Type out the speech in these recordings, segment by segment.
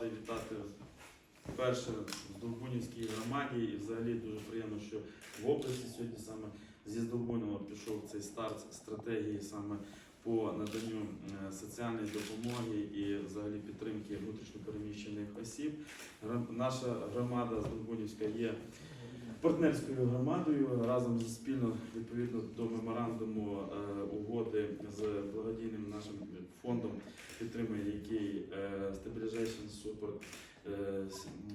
радий вітати вперше в Долбунівській громаді і взагалі дуже приємно, що в області сьогодні саме зі Здолбунова пішов цей старт стратегії саме по наданню е, соціальної допомоги і взагалі підтримки внутрішньопереміщених осіб. Наша громада Здолбунівська є партнерською громадою разом з спільно відповідно до меморандуму е, угоди з благодійним нашим фондом підтримує, який е, Stabilization Support е,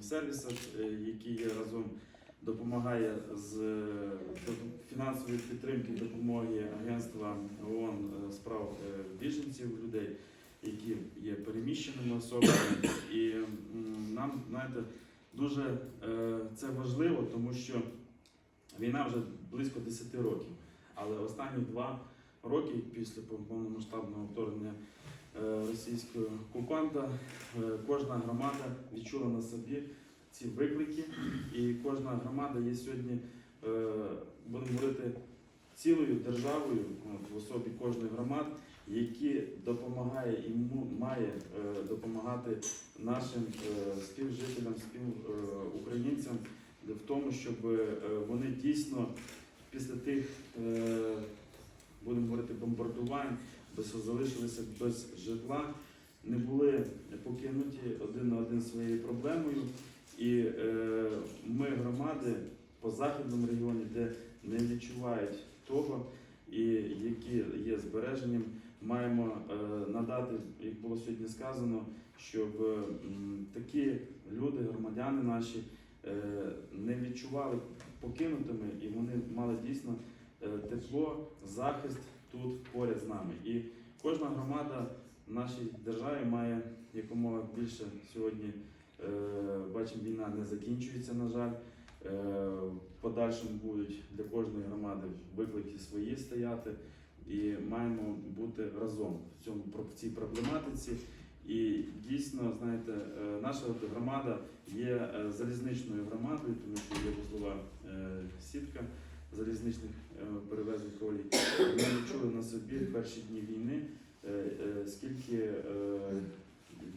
Services, який разом допомагає з фінансової підтримки допомоги агентства ООН справ біженців людей, які є переміщеними особами. І нам, знаєте, дуже е, це важливо, тому що війна вже близько 10 років. Але останні два роки після повномасштабного вторгнення е, російського окупанта е, кожна громада відчула на собі ці виклики, і кожна громада є сьогодні, будемо говорити, цілою державою в особі кожної громад, які допомагає і має е, допомагати нашим е, співжителям, співукраїнцям в тому, щоб е, вони дійсно після тих, е, будемо говорити, бомбардувань, залишилися без житла, не були покинуті один на один своєю проблемою. І е, ми громади по західному регіоні, де не відчувають того, і які є збереженням, маємо е, надати, як було сьогодні сказано, щоб е, такі люди, громадяни наші, е, не відчували покинутими, і вони мали дійсно тепло, захист тут поряд з нами. І кожна громада в нашій державі має якомога більше сьогодні. Бачимо, війна не закінчується, на жаль. В подальшому будуть для кожної громади виклики свої стояти, і маємо бути разом в цьому в цій проблематиці. І дійсно, знаєте, е, наша громада є е, залізничною громадою, тому що є вузлова е, сітка залізничних перевезень колій. Ми відчули на собі перші дні війни, скільки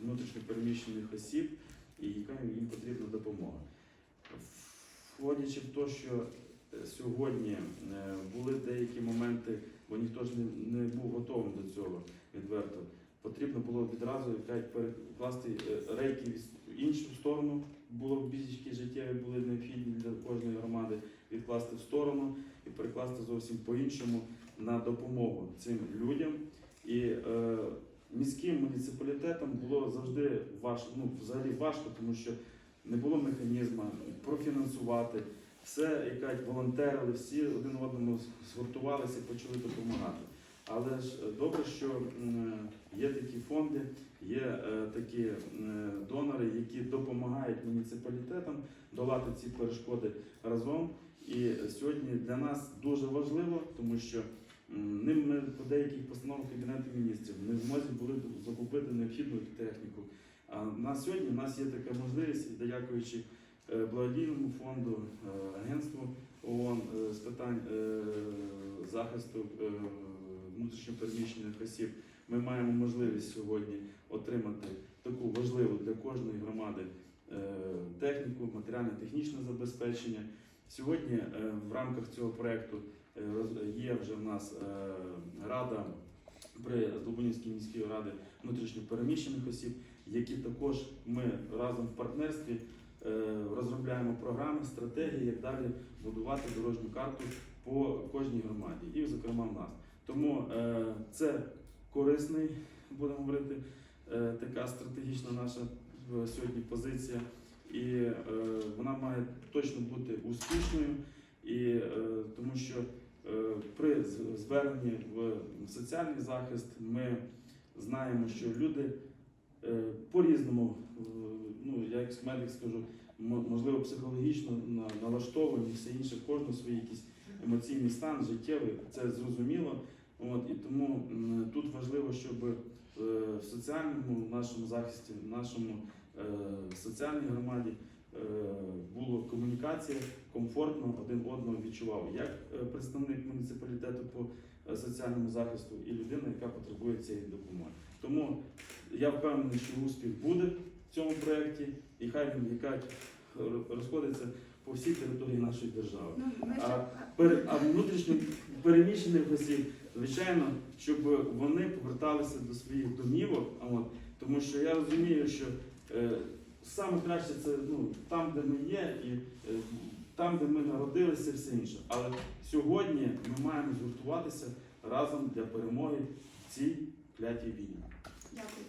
внутрішньопереміщених осіб і яка їм потрібна допомога. Входячи в те, що сьогодні е, були деякі моменти, бо ніхто ж не, не був готовим до цього відверто. Потрібно було відразу перекласти е, рейки в іншу сторону, було більші життєві були необхідні для кожної громади відкласти в сторону і перекласти зовсім по-іншому на допомогу цим людям. І е, міським муніципалітетам було завжди важко, ну взагалі важко, тому що не було механізму профінансувати. Все, як кажуть, волонтерили, всі один одному згуртувалися почали допомагати. Але ж е, добре, що є такі фонди, є е, такі е, донори, які допомагають муніципалітетам долати ці перешкоди разом. І сьогодні для нас дуже важливо, тому що ним ми по деяких постановах Кабінету міністрів не в змозі були закупити необхідну техніку. А на сьогодні в нас є така можливість, дякуючи е, благодійному фонду, е, агентству ООН е, з питань е, захисту е, внутрішньопереміщених осіб. Ми маємо можливість сьогодні отримати таку важливу для кожної громади е, техніку, матеріально-технічне забезпечення. Сьогодні е, в рамках цього проекту е, є вже в нас е, рада при Здолбунівській міській раді внутрішньопереміщених осіб, які також ми разом в партнерстві е, розробляємо програми, стратегії, як далі будувати дорожню карту по кожній громаді, і, зокрема, в нас. Тому е, це корисний, будемо говорити, е, така стратегічна наша е, сьогодні позиція, і е, вона має точно бути успішною, і е, тому що е, при зверненні в соціальний захист ми знаємо, що люди е, по-різному, е, ну я як медик скажу, можливо, психологічно на- налаштовані, все інше, кожного свій якийсь емоційний стан, життєвий, це зрозуміло. От, і тому тут важливо, щоб е, в соціальному нашому захисті, в нашому е, соціальній громаді е, була комунікація, комфортно один одного відчував як е, представник муніципалітету по е, соціальному захисту і людина, яка потребує цієї допомоги. Тому я впевнений, що успіх буде. в цьому проєкті, і хай він яка розходиться по всій території нашої держави. Ну, А, Пере- А внутрішньо переміщених осіб, звичайно, щоб вони поверталися до своїх домівок, от, тому що я розумію, що е, саме краще це ну, там, де ми є, і е, там, де ми народилися, все інше. Але сьогодні ми маємо згуртуватися разом для перемоги в цій клятій війні. Дякую.